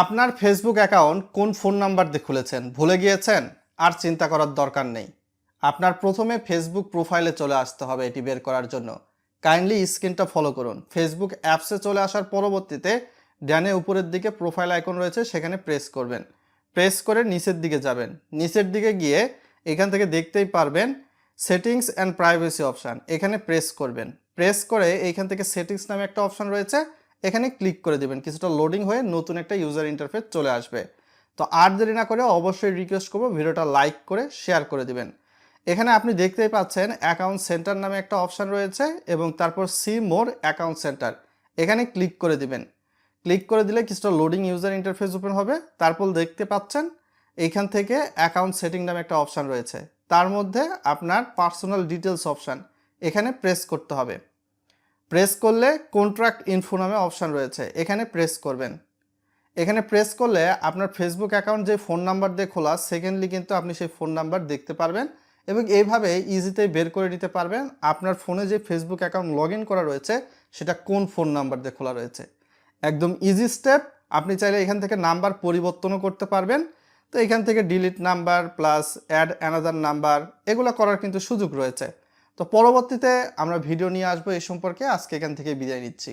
আপনার Facebook account কোন phone number দিয়ে খুলেছেন? ভুলে গিয়েছেন? আর চিন্তা করার দরকার নেই। আপনার প্রথমে ফেসবুক প্রোফাইলে চলে আসতে হবে এটি বের করার জন্য। কাইন্ডলি স্ক্রিনটা ফলো করুন। ফেসবুক অ্যাপসে চলে আসার পরবর্তীতে ড্যানে উপরের দিকে প্রোফাইল আইকন রয়েছে, সেখানে প্রেস করবেন। প্রেস করে নিচের দিকে যাবেন। নিচের দিকে গিয়ে এখান থেকে দেখতেই পারবেন সেটিংস অ্যান্ড প্রাইভেসি অপশান এখানে প্রেস করবেন। প্রেস করে এইখান থেকে সেটিংস নামে একটা অপশান রয়েছে। এখানে ক্লিক করে দিবেন, কিছুটা লোডিং হয়ে নতুন একটা ইউজার ইন্টারফেস চলে আসবে। তো আর দেরি না করে অবশ্যই রিকোয়েস্ট করব, ভিডিওটা লাইক করে শেয়ার করে দিবেন। এখানে আপনি দেখতেই পাচ্ছেন অ্যাকাউন্ট সেন্টার নামে একটা অপশান রয়েছে এবং তারপর সি মোর অ্যাকাউন্ট সেন্টার এখানে ক্লিক করে দিবেন। ক্লিক করে দিলে কিছুটা লোডিং ইউজার ইন্টারফেস ওপেন হবে। তারপর দেখতে পাচ্ছেন এইখান থেকে অ্যাকাউন্ট সেটিং নামে একটা অপশান রয়েছে। তার মধ্যে আপনার পার্সোনাল ডিটেলস অপশান এখানে প্রেস করতে হবে। প্রেস করলে কন্ট্রাক্ট ইনফো নামে অপশান রয়েছে। এখানে প্রেস করবেন। এখানে প্রেস করলে আপনার ফেসবুক অ্যাকাউন্ট যে ফোন নাম্বার দিয়ে খোলা সেকেন্ডলি কিন্তু আপনি সেই ফোন নাম্বার দেখতে পারবেন এবং এইভাবে ইজিতেই বের করে নিতে পারবেন আপনার ফোনে যে ফেসবুক অ্যাকাউন্ট লগ করা রয়েছে, সেটা কোন ফোন নাম্বার দিয়ে খোলা রয়েছে। একদম ইজি স্টেপ আপনি চাইলে এখান থেকে নাম্বার পরিবর্তনও করতে পারবেন। তো এখান থেকে delete number plus add another number এগুলো করার কিন্তু সুযোগ রয়েছে। তো পরবর্তীতে আমরা ভিডিও নিয়ে আসব এ সম্পর্কে। আজকে এখান থেকে বিদায় নিচ্ছি।